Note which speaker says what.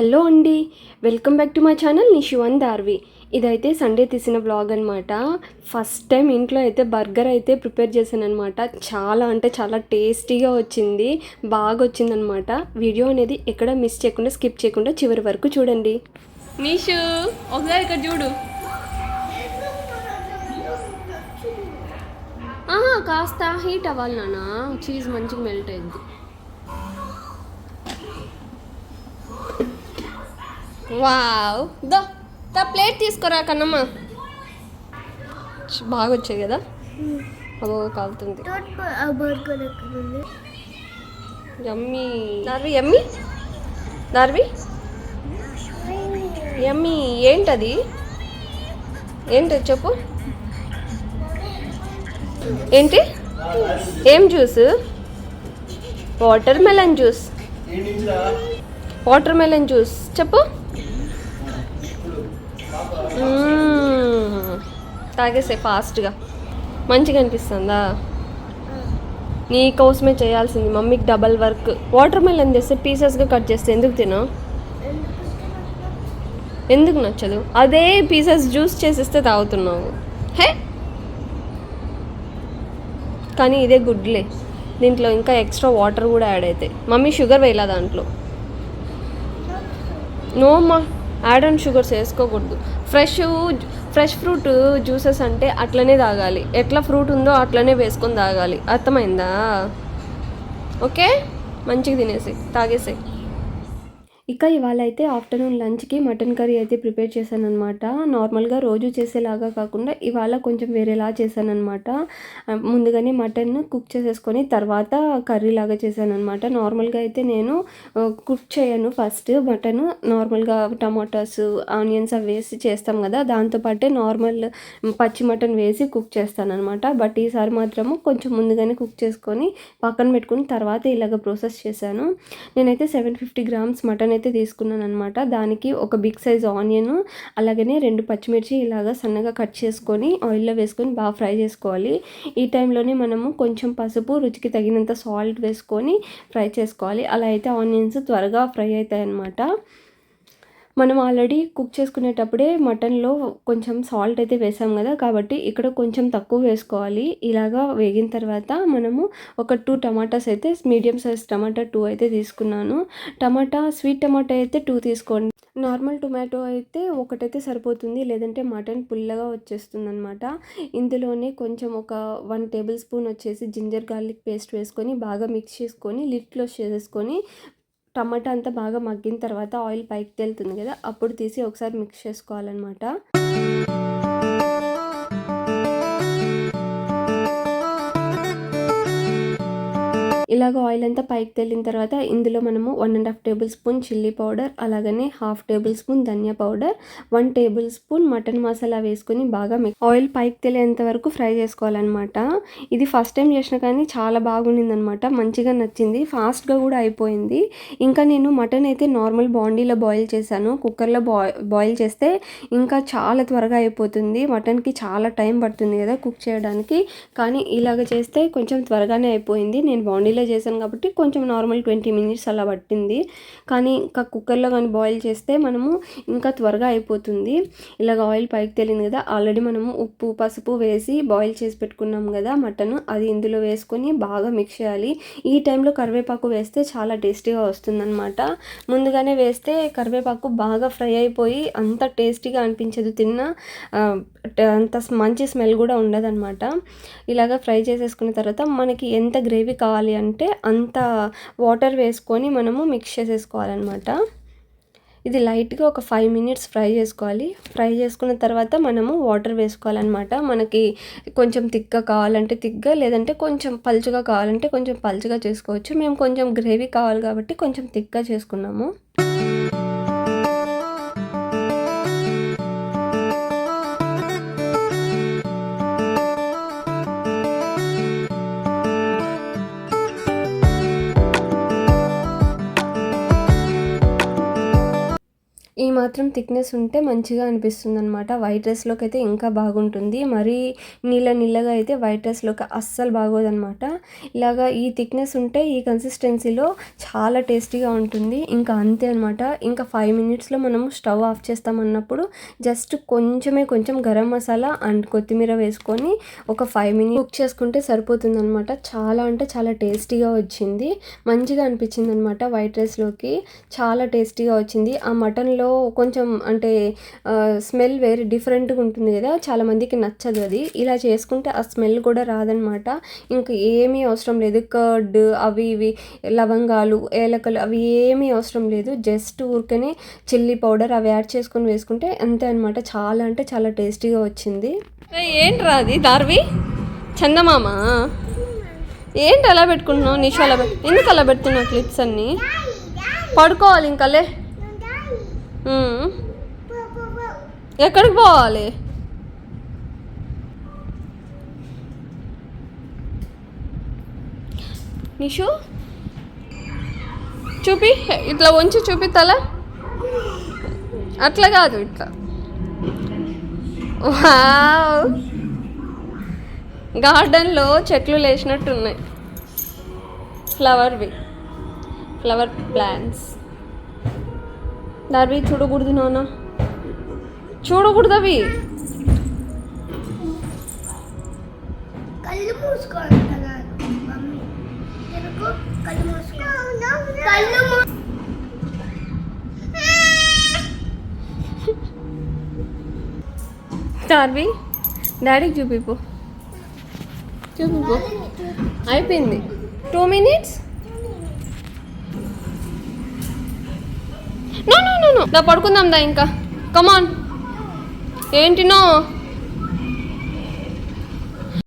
Speaker 1: Hello అండి welcome back to my channel Nishuvan Dharvi ఇదైతే Sunday తీసిన బ్లాగ్ అనమాట ఫస్ట్ టైం ఇంట్లో అయితే బర్గర్ అయితే ప్రిపేర్ చేశాను అనమాట చాలా అంటే చాలా టేస్టీగా వచ్చింది బాగా వచ్చిందనమాట వీడియో అనేది ఎక్కడ మిస్ చేయకుండా స్కిప్ చేయకుండా చివరి వరకు చూడండి. నిషు ఒకసారి ఇక్కడ చూడు. ఆహా, కాస్త హీట్ అవ్వాలి నాన్న. చీజ్ మంచిగా మెల్ట్ అయింది వావ్. దో దా ప్లేట్ తీసుకురా కన్నమ్మ. బాగా వచ్చాయి కదా? అదో కాలుతుంది.
Speaker 2: బర్గర్ ఎక్కడ ఉంది
Speaker 1: yummy. Dharvi yummy. Dharvi. Yummy ఏంటది? ఏంటది చెప్పు. ఏంటి? ఏం juice? Watermelon juice. Watermelon juice. చెప్పు. తాగేసే ఫాస్ట్గా. మంచిగా అనిపిస్తుందా? నీ కోసమే చేయాల్సింది మమ్మీకి డబల్ వర్క్. వాటర్ మెలన్ చేస్తే పీసెస్గా కట్ చేస్తే ఎందుకు తిను? ఎందుకు నచ్చదు? అదే పీసెస్ జ్యూస్ చేసిస్తే తాగుతున్నావు. హే? కానీ ఇదే గుడ్లే. దీంట్లో ఇంకా ఎక్స్ట్రా వాటర్ కూడా యాడ్ అవుతాయి మమ్మీ షుగర్ వేయలా దాంట్లో? నో అమ్మా యాడ్ అండ్ షుగర్స్ వేసుకోకూడదు ఫ్రెష్ ఫ్రెష్ ఫ్రూట్ జ్యూసెస్ అంటే అట్లనే తాగాలి. ఎట్లా ఫ్రూట్ ఉందో అట్లనే వేసుకొని తాగాలి. అర్థమైందా? ఓకే? మంచిగా తినేసి తాగేసాయి. ఇక ఇవాళ అయితే ఆఫ్టర్నూన్ లంచ్కి మటన్ కర్రీ అయితే ప్రిపేర్ చేశాను అనమాట నార్మల్గా రోజు చేసేలాగా కాకుండా ఇవాళ కొంచెం వేరేలా చేశాను అనమాట ముందుగానే మటన్ కుక్ చేసేసుకొని తర్వాత కర్రీ లాగా చేశాను అనమాట నార్మల్గా అయితే నేను కుక్ చేయను ఫస్ట్ మటన్. నార్మల్గా టమాటాస్ ఆనియన్స్ అవి వేసి చేస్తాం కదా దాంతోపాటే నార్మల్ పచ్చి మటన్ వేసి కుక్ చేస్తాను అనమాట బట్ ఈసారి మాత్రము కొంచెం ముందుగానే కుక్ చేసుకొని పక్కన పెట్టుకుని తర్వాత ఇలాగ ప్రాసెస్ చేశాను. నేనైతే సెవెన్ ఫిఫ్టీ గ్రామ్స్ మటన్ అయితే తీసుకున్నాను అనమాట దానికి ఒక బిగ్ సైజ్ ఆనియన్ అలాగనే రెండు పచ్చిమిర్చి ఇలాగ సన్నగా కట్ చేసుకొని ఆయిల్లో వేసుకొని బాగా ఫ్రై చేసుకోవాలి. ఈ టైంలోనే మనము కొంచెం పసుపు రుచికి తగినంత సాల్ట్ వేసుకొని ఫ్రై చేసుకోవాలి. అలా అయితే ఆనియన్స్ త్వరగా ఫ్రై అవుతాయి అన్నమాట మనం ఆల్రెడీ కుక్ చేసుకునేటప్పుడే మటన్లో కొంచెం సాల్ట్ అయితే వేసాం కదా కాబట్టి ఇక్కడ కొంచెం తక్కువ వేసుకోవాలి. ఇలాగా వేగిన తర్వాత మనము ఒక టూ టమాటాస్ అయితే మీడియం సైజ్ టమాటా టూ అయితే తీసుకున్నాను. టమాటా స్వీట్ టమాటా అయితే టూ తీసుకోండి. నార్మల్ టొమాటో అయితే ఒకటైతే సరిపోతుంది లేదంటే మటన్ పుల్లగా వచ్చేస్తుంది అనమాట ఇందులోనే కొంచెం ఒక వన్ టేబుల్ స్పూన్ వచ్చేసి జింజర్ గార్లిక్ పేస్ట్ వేసుకొని బాగా మిక్స్ చేసుకొని లిడ్ క్లోజ్ చేసేసుకొని టమాటా అంతా బాగా మగ్గిన తర్వాత ఆయిల్ పైకి తేలుతుంది కదా అప్పుడు తీసి ఒకసారి మిక్స్ చేసుకోవాలన్నమాట. ఇలాగ ఆయిల్ అంతా పైకి తేలిన తర్వాత ఇందులో మనము one and half tablespoon chilli powder అలాగనే హాఫ్ టేబుల్ స్పూన్ ధనియా powder one tablespoon mutton masala వేసుకొని బాగా ఆయిల్ పైకి తేలేంత వరకు ఫ్రై చేసుకోవాలన్నమాట. ఇది ఫస్ట్ టైం చేసిన కానీ చాలా బాగుండింది అనమాట మంచిగా నచ్చింది. ఫాస్ట్గా కూడా అయిపోయింది. ఇంకా నేను మటన్ అయితే నార్మల్ బాండీలో బాయిల్ చేశాను. కుక్కర్లో బాయ్ బాయిల్ చేస్తే ఇంకా చాలా త్వరగా అయిపోతుంది. మటన్కి చాలా టైం పడుతుంది కదా కుక్ చేయడానికి. కానీ ఇలాగ చేస్తే కొంచెం త్వరగానే అయిపోయింది. నేను బాండీలో చేశాను కాబట్టి కొంచెం నార్మల్ ట్వంటీ మినిట్స్ అలా పట్టింది. కానీ ఇంకా కుక్కర్లో కానీ బాయిల్ చేస్తే మనము ఇంకా త్వరగా అయిపోతుంది. ఇలాగ ఆయిల్ పైకి తేలింది కదా ఆల్రెడీ మనము ఉప్పు పసుపు వేసి బాయిల్ చేసి పెట్టుకున్నాం కదా మటన్ అది ఇందులో వేసుకొని బాగా మిక్స్ చేయాలి. ఈ టైంలో కరివేపాకు వేస్తే చాలా టేస్టీగా వస్తుందన్నమాట. ముందుగానే వేస్తే కరివేపాకు బాగా ఫ్రై అయిపోయి అంత టేస్టీగా అనిపించదు. తిన్న అంత మంచి స్మెల్ కూడా ఉండదన్నమాట. ఇలాగ ఫ్రై చేసేసుకున్న తర్వాత మనకి ఎంత గ్రేవీ కావాలి అంటే అంత వాటర్ వేసుకొని మనము మిక్స్ చేసేసుకోవాలన్నమాట. ఇది లైట్గా ఒక ఫైవ్ మినిట్స్ ఫ్రై చేసుకోవాలి. ఫ్రై చేసుకున్న తర్వాత మనము వాటర్ వేసుకోవాలన్నమాట. మనకి కొంచెం తిక్గా కావాలంటే తిక్గా లేదంటే కొంచెం పలుచగా కావాలంటే కొంచెం పలుచగా చేసుకోవచ్చు. మేము కొంచెం గ్రేవీ కావాలి కాబట్టి కొంచెం తిక్గా చేసుకున్నాము. ఈ మాత్రం థిక్నెస్ ఉంటే మంచిగా అనిపిస్తుంది అనమాట వైట్ రైస్లోకి అయితే ఇంకా బాగుంటుంది. మరీ నీళ్ళ నీళ్ళగా అయితే వైట్ రైస్లోకి అస్సలు బాగోదనమాట ఇలాగా ఈ థిక్నెస్ ఉంటే ఈ కన్సిస్టెన్సీలో చాలా టేస్టీగా ఉంటుంది. ఇంకా అంతే అనమాట ఇంకా ఫైవ్ మినిట్స్లో మనము స్టవ్ ఆఫ్ చేస్తామన్నప్పుడు జస్ట్ కొంచెమే కొంచెం గరం మసాలా అండ్ కొత్తిమీర వేసుకొని ఒక ఫైవ్ మినిట్స్ కుక్ చేసుకుంటే సరిపోతుంది అనమాట చాలా అంటే చాలా టేస్టీగా వచ్చింది. మంచిగా అనిపించింది అనమాట వైట్ రైస్లోకి చాలా టేస్టీగా వచ్చింది. ఆ మటన్లో కొంచెం అంటే స్మెల్ వేరే డిఫరెంట్గా ఉంటుంది కదా చాలామందికి నచ్చదు అది. ఇలా చేసుకుంటే ఆ స్మెల్ కూడా రాదనమాట. ఇంకా ఏమీ అవసరం లేదు. కర్డ్ అవి ఇవి లవంగాలు ఏలకలు అవి ఏమీ అవసరం లేదు. జస్ట్ ఊరికనే చిల్లీ పౌడర్ అవి యాడ్ చేసుకొని వేసుకుంటే అంతే అనమాట. చాలా అంటే చాలా టేస్టీగా వచ్చింది. ఏంట్రా అది? దార్వి? చందమామ? ఏంటి అలా పెట్టుకుంటున్నావు? నిషా అలా ఎందుకు అలా పెడుతున్నావు క్లిప్స్ అన్నీ? పడుకోవాలి ఇంకలే లే. ఎక్కడికి పోవాలి? నిషు? చూపి ఇట్లా ఉంచి చూపి అట్లా కాదు ఇట్లా. వావ్. గార్డెన్లో చెట్లు లేచినట్టున్నాయి. ఫ్లవర్వి ఫ్లవర్ ప్లాంట్స్. దార్వి చూడకూడదు నాన్న. చూడకూడదు అవి
Speaker 2: కళ్ళు కళ్ళు
Speaker 1: దార్వి డాడీకి చూపిపు. చూపిపు. అయిపోయింది. Two minutes? No no no no నా పడుకుందాం దా ఇంకా. కమాన్ ఏంటినో